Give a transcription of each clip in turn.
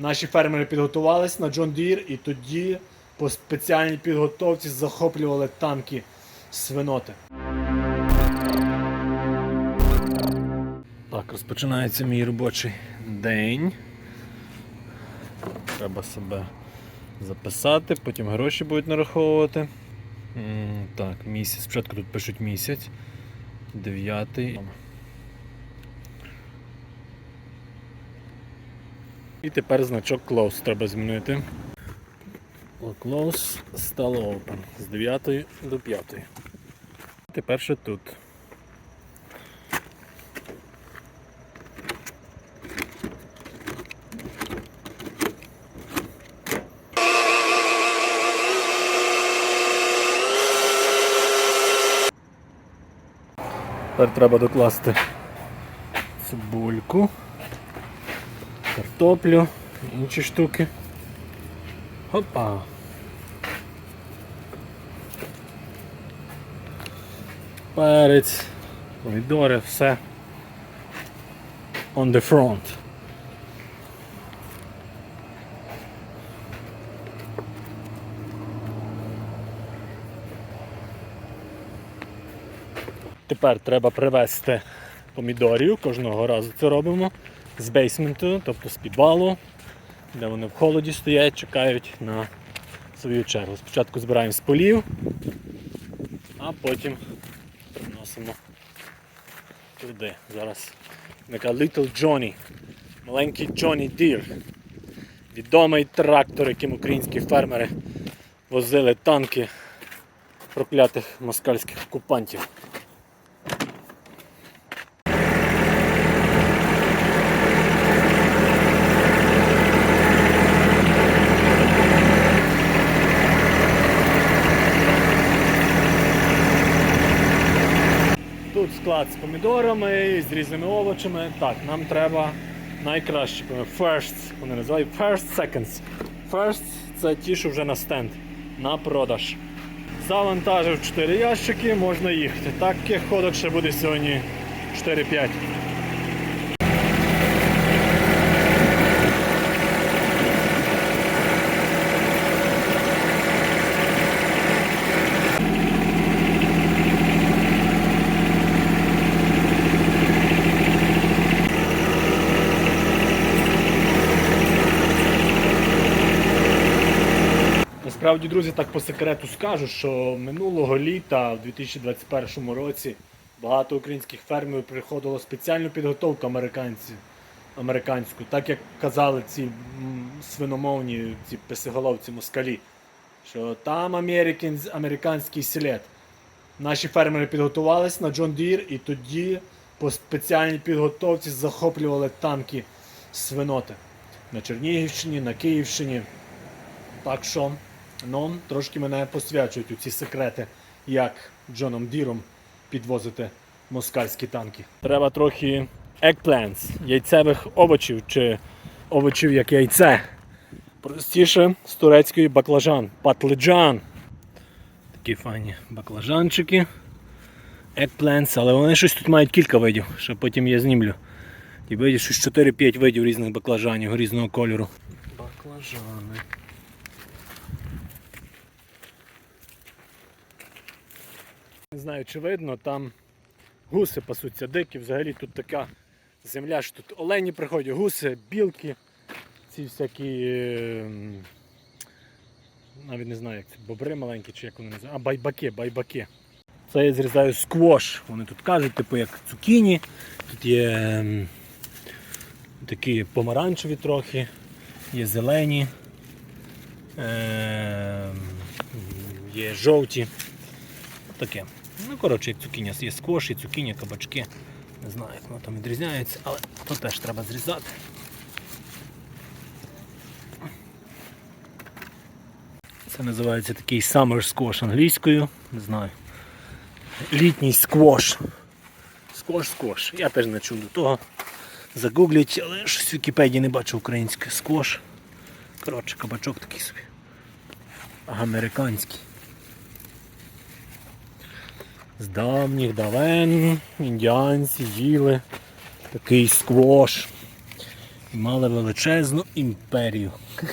Наші фермери підготувались на John Deere і тоді по спеціальній підготовці захоплювали танки свиноти. Так, розпочинається мій робочий день. Треба себе записати, потім гроші будуть нараховувати. Так, місяць. Спочатку тут пишуть місяць. Дев'ятий. І тепер значок close треба змінити. Close стало open з 9 до 5. Тепер ще тут. Тепер треба докласти цибульку, картоплю, інші штуки. Опа. Перець, помідори, все. On the front. Тепер треба привезти помідорів, кожного разу це робимо з бейсменту, тобто з підвалу, де вони в холоді стоять, чекають на свою чергу. Спочатку збираємо з полів, а потім приносимо туди. Зараз така Little Johnny, маленький Johnny Deere. Відомий трактор, яким українські фермери возили танки проклятих москальських окупантів. Тут склад з помідорами, з різними овочами. Так, нам треба найкращі. First, вони називають first seconds. First це ті, що вже на стенд, на продаж. Завантажив 4 ящики, можна їхати. Таких ходок ще буде сьогодні 4-5. Насправді, друзі, так по секрету скажу, що минулого літа, в 2021 році, багато українських фермерів приходило спеціальну підготовку американців, американську, так як казали ці свиномовні, ці песиголовці москалі, що там американський слід. Наші фермери підготувались на John Deere і тоді по спеціальній підготовці захоплювали танки свиноти на Чернігівщині, на Київщині. Так що, ну, трошки мене посвячують у ці секрети, як Джоном Діром підвозити москальські танки. Треба трохи eggplants, яйцевих овочів чи овочів як яйце. Простіше з турецької баклажан, патлиджан. Такі файні баклажанчики. Eggplants, але вони щось тут мають кілька видів, що потім я знімлю. І видів, що 4-5 видів різних баклажанів різного кольору. Баклажани. Знаю, чи видно, там гуси пасуться дикі, взагалі тут така земля, що тут олені приходять, гуси, білки, ці всякі. ем, Навіть не знаю, як це, бобри маленькі чи як вони називають. А, байбаки, байбаки. Це я зрізаю сквош. Вони тут кажуть, типу як цукіні. Тут є ем, такі помаранчеві трохи, є зелені, ем, є жовті. Таке. Ну, коротше, як цукіня, є сквош, і цукіня, кабачки. Не знаю, як воно там відрізняється, але то теж треба зрізати. Це називається такий summer squash англійською. Не знаю. Літній сквош. Сквош, сквош. Я теж не чув до того. Загугліть, але щось в Вікіпедії не бачу українське сквош. Коротше, кабачок такий собі. Американський. З давніх давен індіанці їли такий сквош. і мали величезну імперію.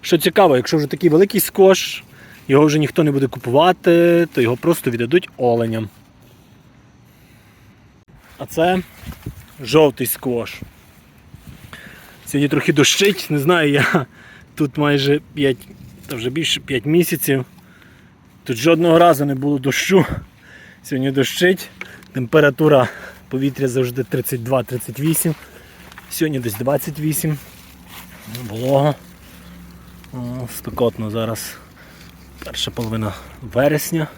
Що цікаво, якщо вже такий великий скош, його вже ніхто не буде купувати, то його просто віддадуть оленям. А це жовтий сквош. Сьогодні трохи дощить, не знаю, я тут майже 5, та вже більше 5 місяців. Тут жодного разу не було дощу. Сьогодні дощить. Температура повітря завжди 32-38. Сьогодні десь 28. Волого. О, спекотно зараз. Перша половина вересня.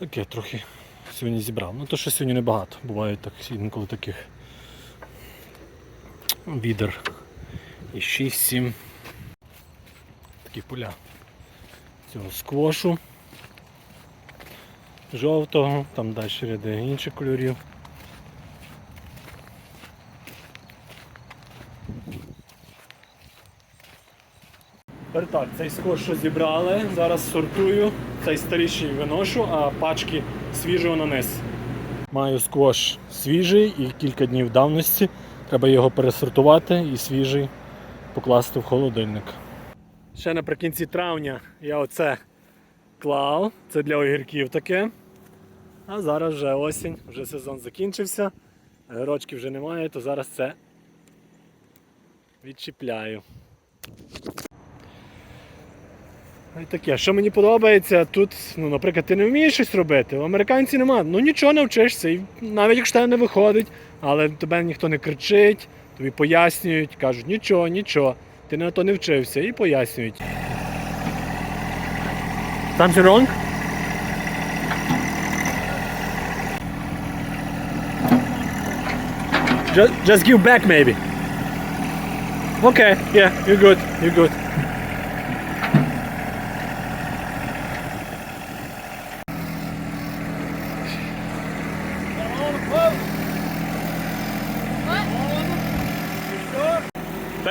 Таке трохи сьогодні зібрав. Ну то що сьогодні небагато. Бувають так інколи таких відер. І 6-7 такі поля цього сквошу. Жовтого, там далі ряди інших кольорів. Так, цей скош, що зібрали, зараз сортую, цей старіший виношу, а пачки свіжого на. Маю скош свіжий і кілька днів давності. Треба його пересортувати і свіжий покласти в холодильник. Ще наприкінці травня я оце клав, це для огірків таке. А зараз вже осінь, вже сезон закінчився, грочки вже немає, то зараз це відчіпляю. Таке, що мені подобається, тут, ну, наприклад, ти не вмієш щось робити, у американці нема, ну нічого не вчишся, і навіть якщо тебе не виходить, але тебе ніхто не кричить, тобі пояснюють, кажуть, нічого, нічого, ти на то не вчився і пояснюють. Something wrong? Just, just give back maybe. Okay, yeah, you're good, you're good.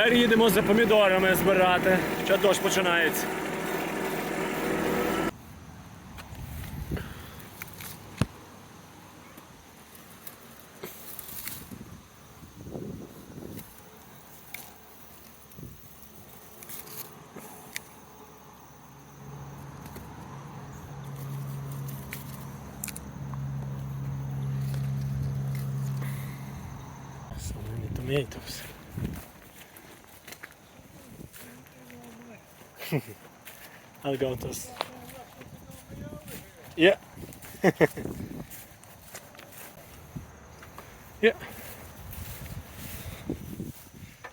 Тепер їдемо за помідорами збирати. Ще дощ починається. Many tomatoes. I'll go to us. Yeah. yeah.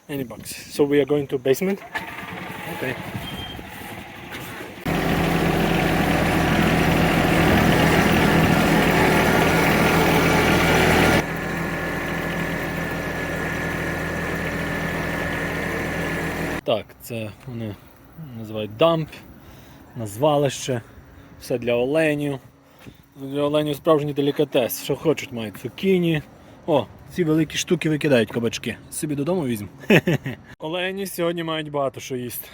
Any box. So we are going to basement. Okay. Так, це вони називають дамп, на звалище, все для оленів. Для оленів справжній делікатес. Що хочуть мають цукіні. О, ці великі штуки викидають кабачки. Собі додому візьму. Олені сьогодні мають багато що їсти.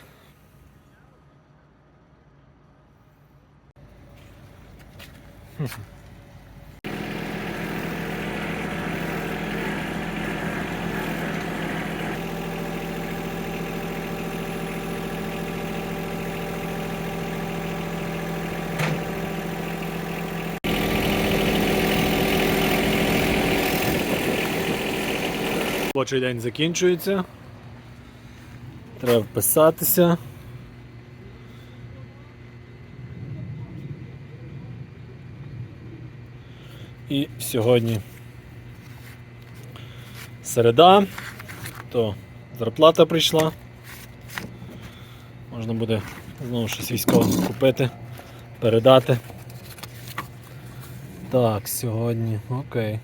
Робочий день закінчується. Треба вписатися. І сьогодні середа, то зарплата прийшла. Можна буде знову щось військове купити, передати. Так, сьогодні, окей.